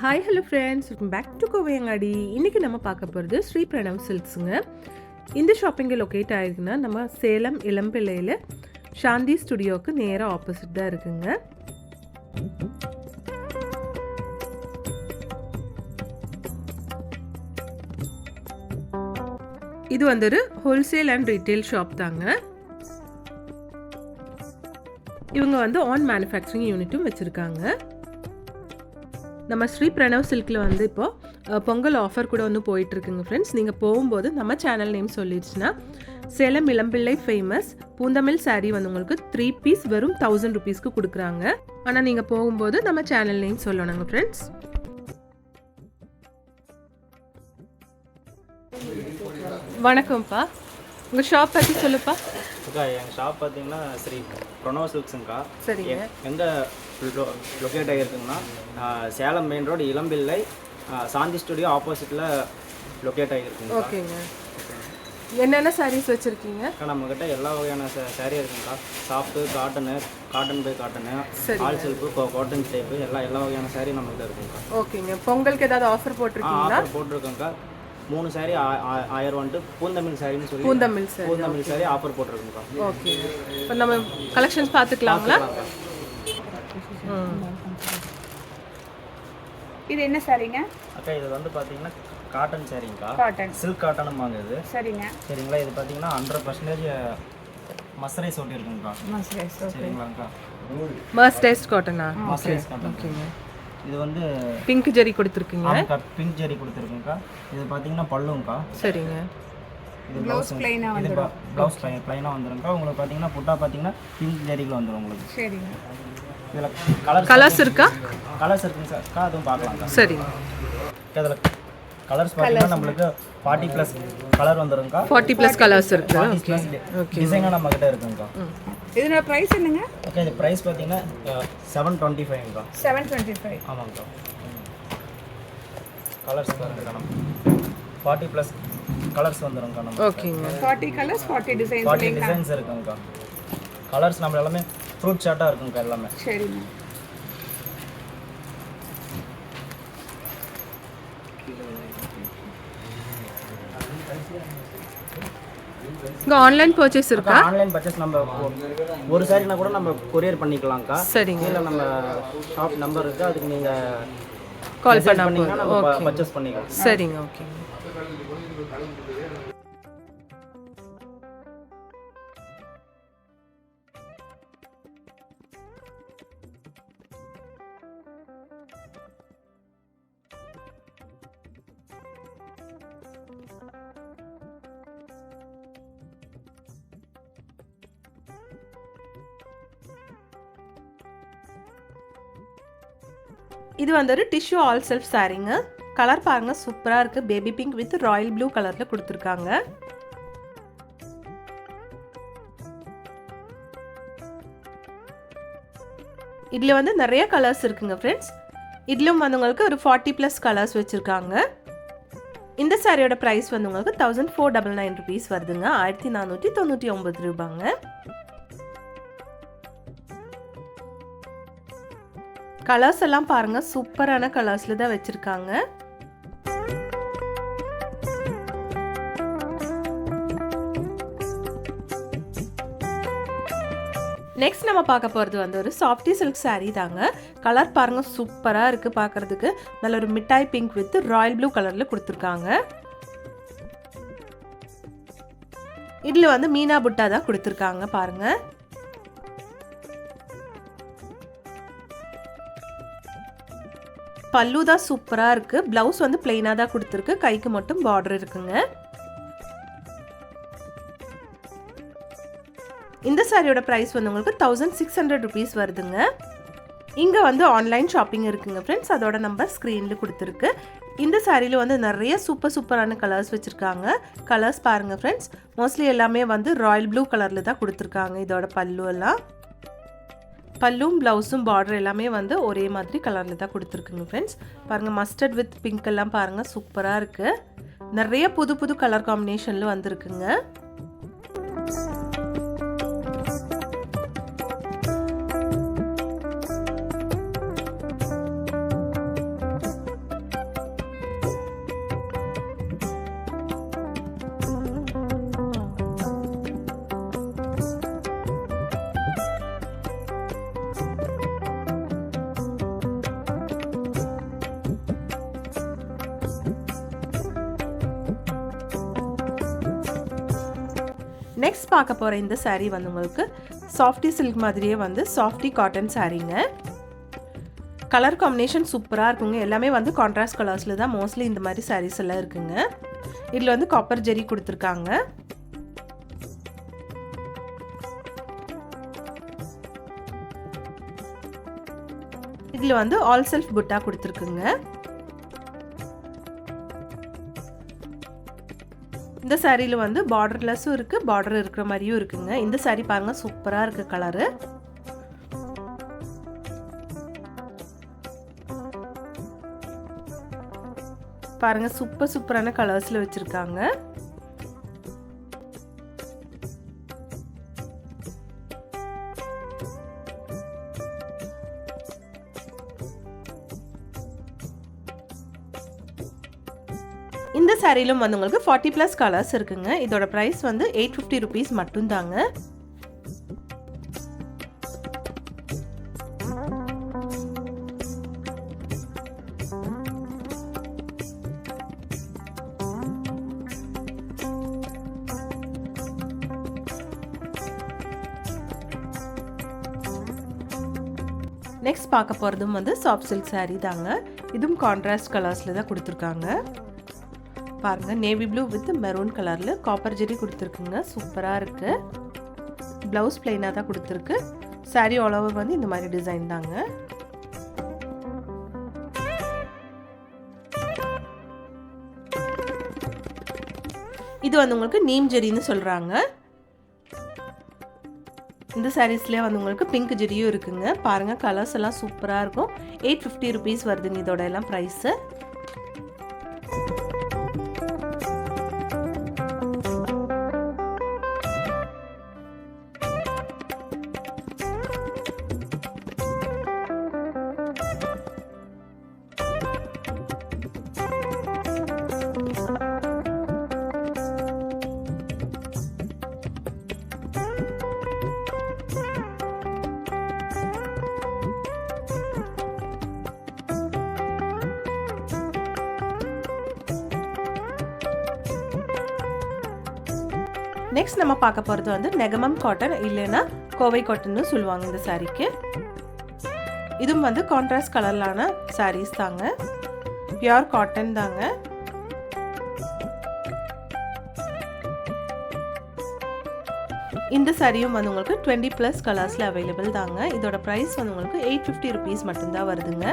Hi hello friends welcome back to Kovai Angadi இன்றைக்கி நம்ம பார்க்க போகிறது ஸ்ரீ பிரணவ் சில்க்ஸுங்க. இந்த ஷாப்பிங்கை லொக்கேட் ஆகிருக்குன்னா நம்ம சேலம் இளம்பிள்ளையில் சாந்தி ஸ்டுடியோவுக்கு நேராக ஆப்போசிட் தான் இருக்குங்க. இது வந்து ஒரு ஹோல்சேல் அண்ட் ரீட்டைல் ஷாப் தாங்க. இவங்க வந்து ஆன் மேனுஃபேக்சரிங் யூனிட்டும் வச்சுருக்காங்க. நம்ம ஸ்ரீ பிரணவ் சில்கில் வந்து இப்போது பொங்கல் ஆஃபர் கூட வந்து போயிட்டுருக்குங்க ஃப்ரெண்ட்ஸ் நீங்கள் போகும்போது நம்ம சேனல் நேம் சொல்லிடுச்சுன்னா சேலம் இளம்பிள்ளை ஃபேமஸ் பூந்தமிழ் saree வந்து உங்களுக்கு த்ரீ பீஸ் வெறும் தௌசண்ட் ருபீஸ்க்கு கொடுக்குறாங்க. ஆனால் நீங்கள் போகும்போது நம்ம சேனல் நேம் சொல்லணுங்க ஃப்ரெண்ட்ஸ் வணக்கம்ப்பா. உங்கள் ஷாப் பற்றி சொல்லுப்பா. அக்கா எங்கள் ஷாப் பார்த்தீங்கன்னா ஸ்ரீ ப்ரொனோ சில்க்ஸுங்கக்கா சரிங்க. எ- எங்க locate ஆகிருக்குங்கன்னா Salem main road Ilampillai. Shanti studio ஆப்போசிட்டில் லொக்கேட் ஆகிருக்குங்க ஓகேங்க. என்னென்ன சாரீஸ் வச்சுருக்கீங்க? அக்கா நம்மக்கிட்ட எல்லா வகையான sari இருக்குங்கக்கா soft cotton cotton by cotton சரி. ஆல் சில்க்கு காட்டன் டைப்பு எல்லா எல்லா வகையான saree நம்மகிட்ட இருக்குங்கக்கா ஓகேங்க. பொங்கலுக்கு ஏதாவது ஆஃபர் போட்டிருக்கீங்களா? ஆஃபர் போட்டிருக்கோங்க்கா மூணு ஆ- ஆயிரம் வந்துட்டு பூந்தமிழ் சாரின்னு சொல்லி பூந்தமிழ் சார் பூந்தமிழ் saree ஆஃபர் போட்டிருக்குங்கக்கா. ஓகே இப்போ நம்ம கலெக்ஷன்ஸ் பார்த்துக்கலாங்களா? இது என்ன சாரிங்க அக்கா இது வந்து பார்த்தீங்கன்னா காட்டன் சாரீங்கக்கா காட்டன் சில்க் காட்டனுமாங்க இது. சரிங்க. சரிங்களா? இது பார்த்தீங்கன்னா ஹண்ட்ரட் பர்சன்டேஜ் மஸ்ரைஸ் ஒட்டி இருக்குங்கக்கா. மஸ்ரேஸ் சரிங்களாங்கக்கா? மர்ஸ்டைஸ்ட் காட்டனா மஸ்ரைஸ் காட்டன் ஓகேங்க இது வந்து பிங்க் ஜெரி கொடுத்துருக்கீங்க பிங்க் ஜெரி கொடுத்துருக்குங்கக்கா இது பார்த்தீங்கன்னா பல்லுங்கக்கா. சரிங்க. இது ப்ளவுஸ் plain-ஆ இது ப்ளவுஸ் ப்ளைன் ப்ளைனாக வந்துருங்கக்கா உங்களுக்கு பார்த்தீங்கன்னா புட்டா பார்த்தீங்கன்னா பிங்க் ஜெரியில் வந்துடும் உங்களுக்கு. சரிங்க. இதில் கலர்ஸ் கலர்ஸ் இருக்கா? கலர்ஸ் இருக்குங்க சார். அக்கா அதுவும் பார்க்கலாம்க்கா சரிங்க இதில் கலர்ஸ் பார்த்தீங்கன்னா நம்மளுக்கு ஃபார்ட்டி ப்ளஸ் கலர் வந்துருங்கக்கா. ஃபார்ட்டி ப்ளஸ் கலர்ஸ் இருக்கு ப்ளஸ் டிசைனாக நம்மக்கிட்ட இருக்குங்கக்கா. இதனோட ப்ரைஸ் என்னங்க? ஓகே இது ப்ரைஸ் பார்த்தீங்கன்னா செவன் டுவெண்ட்டி ஃபைவ்ங்கக்கா செவன் டுவெண்ட்டி ஃபைவ் ஆமாங்கக்கா கலர்ஸ் நம்ம ஃபார்ட்டி ப்ளஸ் கலர்ஸ் வந்துருங்கக்கா நம்ம ஓகேங்க forty colours forty designs forty designs இருக்குங்கக்கா colours நம்ம எல்லாமே ஃப்ரூட் சார்ட்டாக இருக்குங்கக்கா எல்லாமே. சரிங்க இங்கே ஆன்லைன் பர்ச்சேஸ் இருக்கா? ஆன்லைன் பர்ச்சேஸ் நம்ம ஒரு சாரினா கூட நம்ம கொரியர் பண்ணிக்கலாம்க்கா. சரிங்க. கீழே நம்ம ஷாப் நம்பர் இருக்குது அதுக்கு நீங்கள் கால் பண்ணா பண்ணீங்கன்னா நம்ம ஓகே பர்ச்சேஸ் பண்ணிக்கலாம். சரிங்க ஓகேங்க இது வந்து ஒரு டிஷ்யூ ஆல் செல்ஃப் சாரீங்க கலர் பாருங்க சூப்பராக இருக்கு. Baby pink with royal blue கலரில் கொடுத்துருக்காங்க. இதில் வந்து நிறைய கலர்ஸ் இருக்குங்க ஃப்ரெண்ட்ஸ் இதிலும் வந்து உங்களுக்கு ஒரு ஃபார்ட்டி ப்ளஸ் கலர்ஸ் வச்சுருக்காங்க. இந்த சாரியோட ப்ரைஸ் வந்து உங்களுக்கு thousand four double nine rupees வருதுங்க. ஆயிரத்தி நானூற்றி தொண்ணூற்றி ஒம்பது ரூபாங்க. கலர்ஸ் எல்லாம் பாருங்க சூப்பரான கலர்ஸ்ல தான் வச்சிருக்காங்க. நெக்ஸ்ட் நம்ம பார்க்க போகிறது வந்து ஒரு சாஃப்டி சில்க் சாரீ தாங்க. கலர் பாருங்க சூப்பராக இருக்குது பார்க்கறதுக்கு. நல்ல ஒரு மிட்டாய் பிங்க் வித் ராயல் ப்ளூ கலரில் கொடுத்துருக்காங்க. இதில் வந்து மீனா புட்டா தான் கொடுத்துருக்காங்க பாருங்கள் பல்லு தான் சூப்பராக இருக்குது ப்ளவுஸ் வந்து பிளெயினாக தான் கொடுத்துருக்கு. கைக்கு மட்டும் பார்டர் இருக்குங்க. இந்த சாரியோட ப்ரைஸ் வந்து உங்களுக்கு தௌசண்ட் சிக்ஸ் ஹண்ட்ரட் ருபீஸ் வருதுங்க. இங்கே வந்து ஆன்லைன் ஷாப்பிங் இருக்குங்க ஃப்ரெண்ட்ஸ் அதோட நம்பர் ஸ்க்ரீனில் கொடுத்துருக்கு. இந்த சாரியில் வந்து நிறைய சூப்பர் சூப்பரான கலர்ஸ் வச்சுருக்காங்க. கலர்ஸ் பாருங்கள் ஃப்ரெண்ட்ஸ் மோஸ்ட்லி எல்லாமே வந்து ராயல் ப்ளூ கலரில் தான் கொடுத்துருக்காங்க. இதோட பல்லு எல்லாம். பல்லும் ப்ளவுஸும் பார்டர் எல்லாமே வந்து ஒரே மாதிரி கலரில் தான் கொடுத்துருக்குங்க ஃப்ரெண்ட்ஸ் பாருங்கள் மஸ்டர்ட் வித் பிங்க் எல்லாம் பாருங்கள் சூப்பராக இருக்குது நிறைய புது புது கலர் காம்பினேஷனில் வந்திருக்குங்க. நெக்ஸ்ட் பார்க்க போகிற இந்த சாரீ வந்து உங்களுக்கு சாஃப்டி சில்க் மாதிரியே வந்து சாஃப்டி காட்டன் சாரீங்க கலர் காம்பினேஷன் சூப்பராக இருக்குங்க. எல்லாமே வந்து கான்ட்ராஸ்ட் கலர்ஸில் தான் மோஸ்ட்லி இந்த மாதிரி சாரீஸ் எல்லாம் இருக்குங்க. இதில் வந்து காப்பர் ஜெரி கொடுத்துருக்காங்க. இதில் வந்து ஆல் செல்ஃப் புட்டா கொடுத்துருக்குங்க. இந்த சாரியில் வந்து பார்டர்லெஸ்ஸும் இருக்குது பார்டர் இருக்கிற மாதிரியும் இருக்குங்க. இந்த சாரி பாருங்கள் சூப்பராக இருக்குது கலரு பாருங்க சூப்பர் சூப்பரான கலர்ஸில் வச்சுருக்காங்க. இந்த வந்து உங்களுக்கு ஃபார்ட்டி ப்ளஸ் கலர்ஸ் இருக்குங்க. இதோட ப்ரைஸ் வந்து எயிட் ஃபிஃப்டி ருபீஸ் மட்டும்தாங்க. நெக்ஸ்ட் பார்க்க போகிறதும் வந்து சாஃப்ட் சில்க் சாரீ தாங்க. இதுவும் கான்ட்ராஸ்ட் கலர்ஸில் தான் கொடுத்துருக்காங்க. பாருங்க. நேவி ப்ளூ வித் மெரூன் கலரில் காப்பர் ஜெரி கொடுத்துருக்குங்க. சூப்பராக இருக்கு. ப்ளவுஸ் பிளைனாக தான் கொடுத்துருக்கு. சாரீ ஆல் ஓவர் வந்து இந்த மாதிரி டிசைன் தாங்க. இது வந்து உங்களுக்கு நீம் ஜெரின்னு சொல்கிறாங்க இந்த சாரீஸ்லேயே வந்து உங்களுக்கு பிங்க் ஜெரியும் இருக்குங்க. பாருங்கள் கலர்ஸ் எல்லாம் சூப்பராக இருக்கும். எயிட் ஃபிஃப்டி ருபீஸ் வருதுங்க இதோட எல்லாம் ப்ரைஸு நெக்ஸ்ட் நம்ம பார்க்க போகிறது வந்து நெகமம் காட்டன் இல்லைன்னா கோவை காட்டன்னு சொல்லுவாங்க இந்த சாரீக்கு இதுவும் வந்து கான்ட்ராஸ்ட் கலர்லான சாரீஸ் தாங்க. பியூர் காட்டன் தாங்க. இந்த சாரியும் வந்து உங்களுக்கு டுவெண்ட்டி ப்ளஸ் கலர்ஸில் அவைலபிள் தாங்க. இதோட ப்ரைஸ் வந்து உங்களுக்கு எயிட் ஃபிஃப்டி ருபீஸ் மட்டும்தான் வருதுங்க.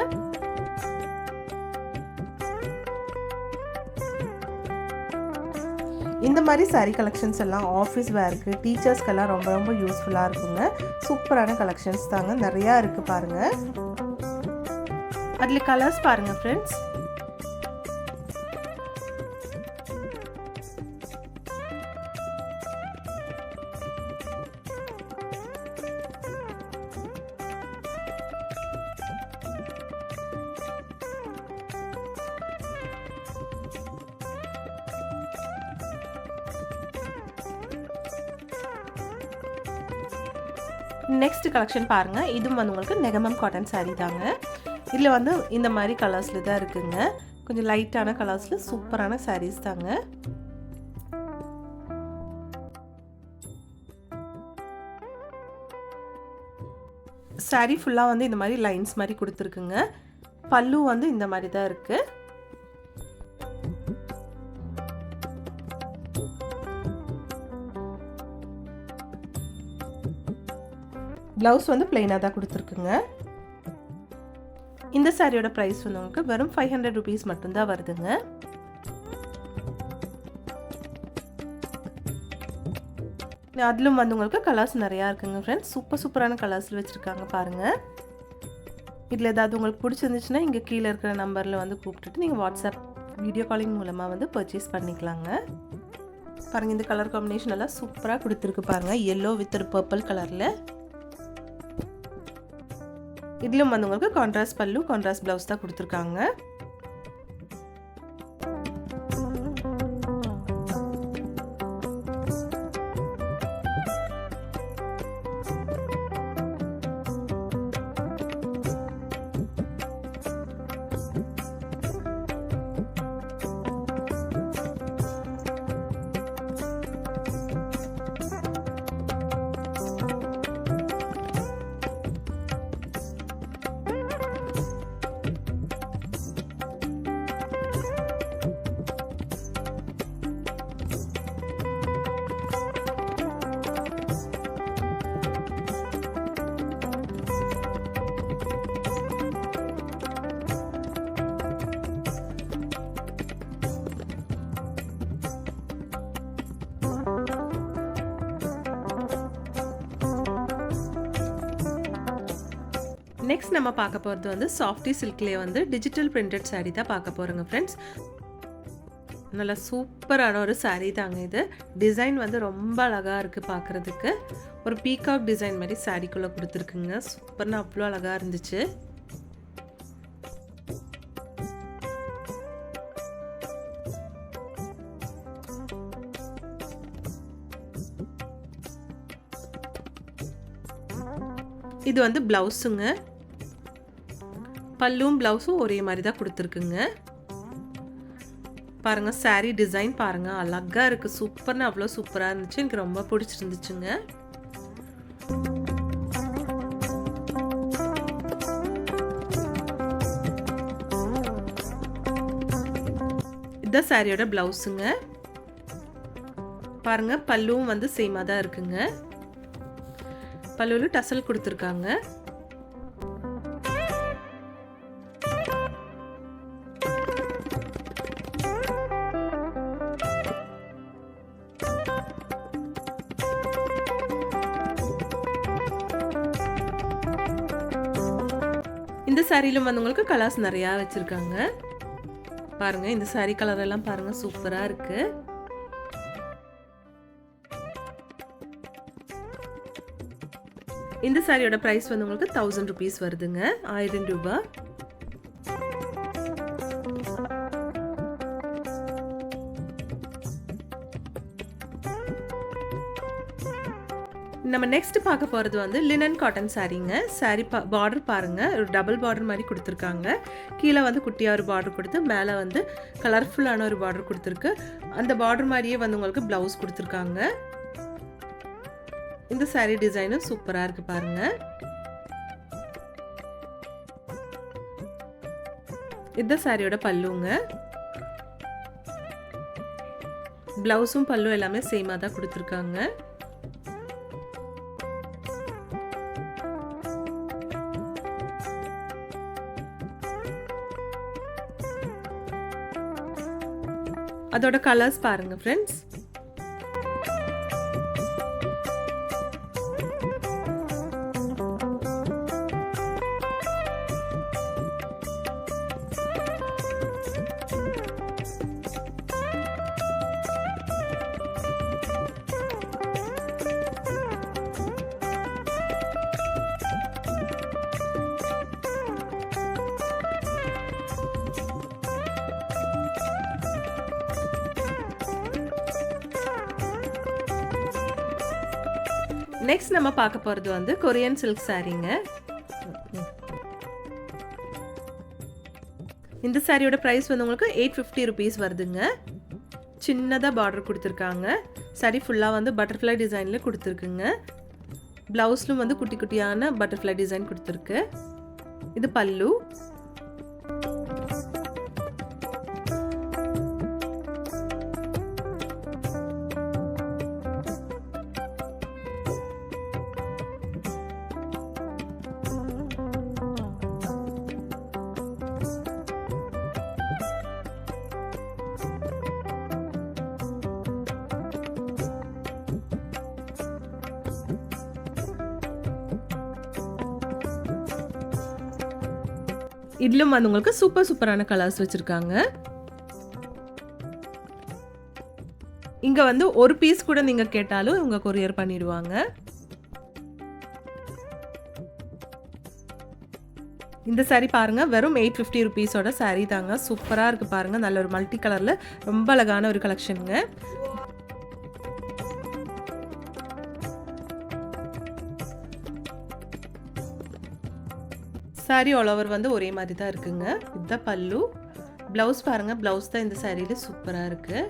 இந்த மாதிரி saree கலெக்ஷன்ஸ் எல்லாம் ஆஃபீஸ் வேர்க்கு டீச்சர்ஸ்க்கெல்லாம் ரொம்ப ரொம்ப யூஸ்ஃபுல்லாக இருக்குங்க. சூப்பரான கலெக்ஷன்ஸ் தாங்க. நிறையா இருக்குது பாருங்கள் அதில் கலர்ஸ் பாருங்கள் ஃப்ரெண்ட்ஸ் நெக்ஸ்ட் கலெக்ஷன் பாருங்கள் இதுவும் வந்து உங்களுக்கு நெகமம் காட்டன் saree தாங்க. இதில் வந்து இந்த மாதிரி கலர்ஸில் தான் இருக்குங்க. கொஞ்சம் லைட்டான கலர்ஸில் சூப்பரான சாரீஸ் தாங்க. Saree ஃபுல்லாக வந்து இந்த மாதிரி லைன்ஸ் மாதிரி கொடுத்துருக்குங்க. பல்லு வந்து இந்த மாதிரி தான் இருக்குது ப்ளவுஸ் வந்து பிளெயினாக தான் கொடுத்துருக்குங்க. இந்த சாரியோட ப்ரைஸ் வந்து உங்களுக்கு வெறும் ஃபைவ் ஹண்ட்ரட் ருபீஸ் மட்டும்தான் வருதுங்க. அதிலும் வந்து உங்களுக்கு கலர்ஸ் நிறையா இருக்குங்க ஃப்ரெண்ட்ஸ் சூப்பர் சூப்பரான கலர்ஸில் வச்சுருக்காங்க பாருங்கள் இதில் ஏதாவது உங்களுக்கு பிடிச்சிருந்துச்சுன்னா இங்கே கீழே இருக்கிற நம்பரில் வந்து கூப்பிட்டுட்டு நீங்கள் வாட்ஸ்அப் வீடியோ காலிங் மூலமாக வந்து பர்ச்சேஸ் பண்ணிக்கலாங்க. பாருங்கள் இந்த கலர் காம்பினேஷன் எல்லாம் சூப்பராக கொடுத்துருக்கு பாருங்கள் எல்லோ வித் ஒரு பர்பிள் கலரில் இதிலும் வந்து உங்களுக்கு கான்ட்ராஸ்ட் பல்லு கான்ட்ராஸ்ட் ப்ளவுஸ் தான் கொடுத்துருக்காங்க. நெக்ஸ்ட் நம்ம பார்க்க போகிறது வந்து சாஃப்டி சில்க்லேயே வந்து டிஜிட்டல் பிரிண்டட் சாரீ தான் பார்க்க போகிறோங்க ஃப்ரெண்ட்ஸ் நல்லா சூப்பரான ஒரு சாரீ தாங்க இது. டிசைன் வந்து ரொம்ப அழகாக இருக்குது பார்க்குறதுக்கு. ஒரு பீகாக் டிசைன் மாதிரி சாரீக்குள்ளே கொடுத்துருக்குங்க. சூப்பர்னு அவ்வளோ அழகாக இருந்துச்சு. இது வந்து ப்ளவுஸுங்க பல்லும் ப்ளவுஸும் ஒரே மாதிரி தான் கொடுத்துருக்குங்க. பாருங்க சாரீ டிசைன் பாருங்கள் அழகாக இருக்குது சூப்பர்னு அவ்வளோ சூப்பராக இருந்துச்சு. எனக்கு ரொம்ப பிடிச்சிருந்துச்சுங்க. இதுதான் சாரியோட ப்ளவுஸுங்க. பாருங்க பல்லுவும் வந்து சேமாக தான் இருக்குங்க. பல்லுவில் டசல் கொடுத்துருக்காங்க. இந்த சாரியிலும் வந்து உங்களுக்கு கலர்ஸ் நிறையா வச்சுருக்காங்க. பாருங்க இந்த சாரி கலர் எல்லாம் பாருங்க சூப்பராக இருக்கு. இந்த சாரியோட ப்ரைஸ் வந்து உங்களுக்கு தௌசண்ட் ருபீஸ் வருதுங்க ஆயிரம் ரூபாய். நம்ம நெக்ஸ்ட் பார்க்க போகிறது வந்து லினன் காட்டன் சாரீங்க சாரீ பா பார்டர் பாருங்கள் ஒரு டபுள் பார்டர் மாதிரி கொடுத்துருக்காங்க. கீழே வந்து குட்டியாக ஒரு பார்டர் கொடுத்து மேலே வந்து கலர்ஃபுல்லான ஒரு பார்டர் கொடுத்துருக்கு. அந்த பார்டர் மாதிரியே வந்து உங்களுக்கு ப்ளவுஸ் கொடுத்துருக்காங்க. இந்த சாரீ டிசைனும் சூப்பராக இருக்குது பாருங்கள் இந்த சாரியோட பல்லுங்க. ப்ளவுஸும் பல்லும் எல்லாமே சேமாக தான் கொடுத்துருக்காங்க. அதோட கலர்ஸ் பாருங்கள் ஃப்ரெண்ட்ஸ் நெக்ஸ்ட் நம்ம பார்க்க போகிறது வந்து கொரியன் சில்க் சாரீங்க இந்த சாரியோட ப்ரைஸ் வந்து உங்களுக்கு எயிட் ஃபிஃப்டி ருபீஸ் வருதுங்க. சின்னதாக பார்டர் கொடுத்துருக்காங்க. சாரி ஃபுல்லாக வந்து பட்டர்ஃப்ளை டிசைனில் கொடுத்துருக்குங்க. ப்ளவுஸ்லும் வந்து குட்டி குட்டியான பட்டர்ஃப்ளை டிசைன் கொடுத்துருக்கு. இது பல்லு. இதிலும் வந்து உங்களுக்கு சூப்பர் சூப்பரான கலர்ஸ் வச்சுருக்காங்க. இங்கே வந்து ஒரு பீஸ் கூட நீங்கள் கேட்டாலும் இவங்க கொரியர் பண்ணிடுவாங்க. இந்த சாரீ பாருங்க வெறும் எயிட் ஃபிஃப்டி ருபீஸோட சாரீ தாங்க. சூப்பராக இருக்குது பாருங்கள் நல்ல ஒரு மல்டி கலரில் ரொம்ப அழகான ஒரு கலெக்ஷனுங்க saree ஆல் ஓவர் வந்து ஒரே மாதிரி தான் இருக்குங்க. இதுதான் பல்லு. ப்ளவுஸ் பாருங்கள் ப்ளவுஸ் தான் இந்த சாரியில் சூப்பராக இருக்குது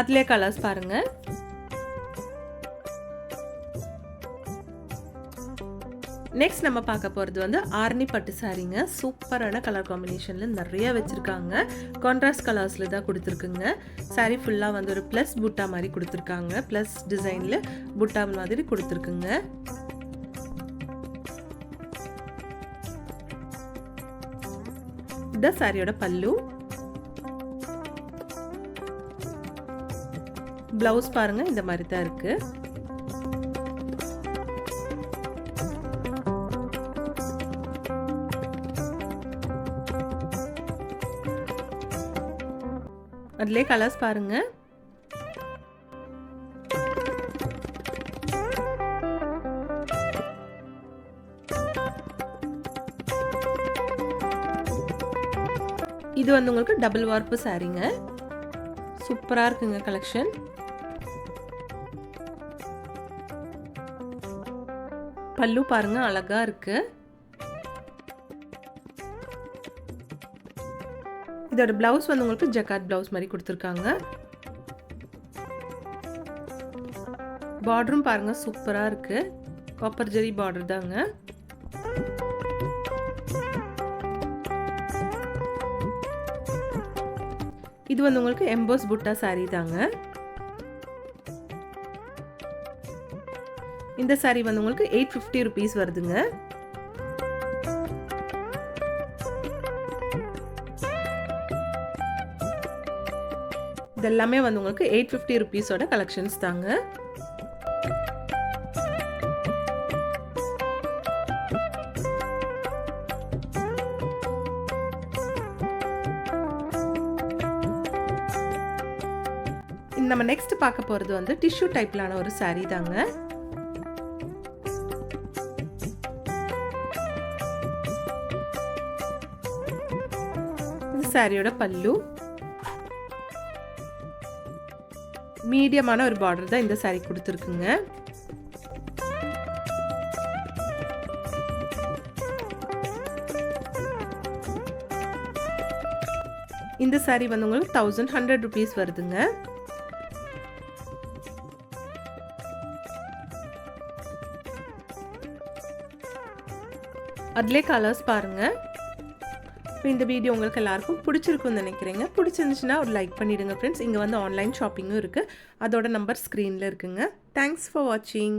அதுலேயே கலர்ஸ் பாருங்கள் நெக்ஸ்ட் நம்ம பார்க்க போகிறது வந்து ஆர்னி பட்டு சாரீங்க. சூப்பரான கலர் காம்பினேஷனில் நிறைய வச்சுருக்காங்க. கான்ட்ராஸ்ட் கலர்ஸில் தான் கொடுத்துருக்குங்க. சாரீ ஃபுல்லாக வந்து ஒரு ப்ளஸ் புட்டா மாதிரி கொடுத்துருக்காங்க. ப்ளஸ் டிசைனில் புட்டா மாதிரி கொடுத்துருக்குங்க. இந்த சாரியோட பல்லு. ப்ளவுஸ் பாருங்க இந்த மாதிரி தான் இருக்குது அதிலே கலர்ஸ் பாருங்க. இது வந்து உங்களுக்கு டபுள் வார்ப்பு சாரீங்க சூப்பராக இருக்குங்க கலெக்ஷன் பல்லு பாருங்க அழகா இருக்கு. இதோட பிளவுஸ் வந்து உங்களுக்கு ஜக்காட் பிளவுஸ் மாதிரி கொடுத்துருக்காங்க. பார்டரும் பாருங்க சூப்பராக இருக்கு. காப்பர் ஜெரி பார்டர் தாங்க. இது வந்து உங்களுக்கு எம்போஸ் புட்டா saree தாங்க. இந்த saree வந்து உங்களுக்கு எயிட் ஃபிஃப்டி ருபீஸ் வருதுங்க. இதெல்லாமே வந்து உங்களுக்கு எயிட் ஃபிஃப்டி ருபீஸோட கலெக்ஷன்ஸ் தாங்க. நம்ம நெக்ஸ்ட் பார்க்க போகிறது வந்து டிஷ்யூ டைப்லான ஒரு saree தாங்க. சாரியோட பல்லு. மீடியமான ஒரு பார்டர் தான் இந்த saree கொடுத்துருக்குங்க. இந்த saree வந்து உங்களுக்கு தௌசண்ட் ஹண்ட்ரட் ருபீஸ் வருதுங்க. அதிலே கலர்ஸ் பாருங்கள் இப்போ இந்த வீடியோ உங்களுக்கு எல்லாருக்கும் பிடிச்சிருக்கும்னு நினைக்கிறேங்க. பிடிச்சிருந்துச்சுன்னா ஒரு லைக் பண்ணிடுங்க ஃப்ரெண்ட்ஸ் இங்கே வந்து ஆன்லைன் ஷாப்பிங்கும் இருக்குது அதோட நம்பர் ஸ்க்ரீனில் இருக்குங்க. தேங்க்ஸ் ஃபார் வாட்சிங்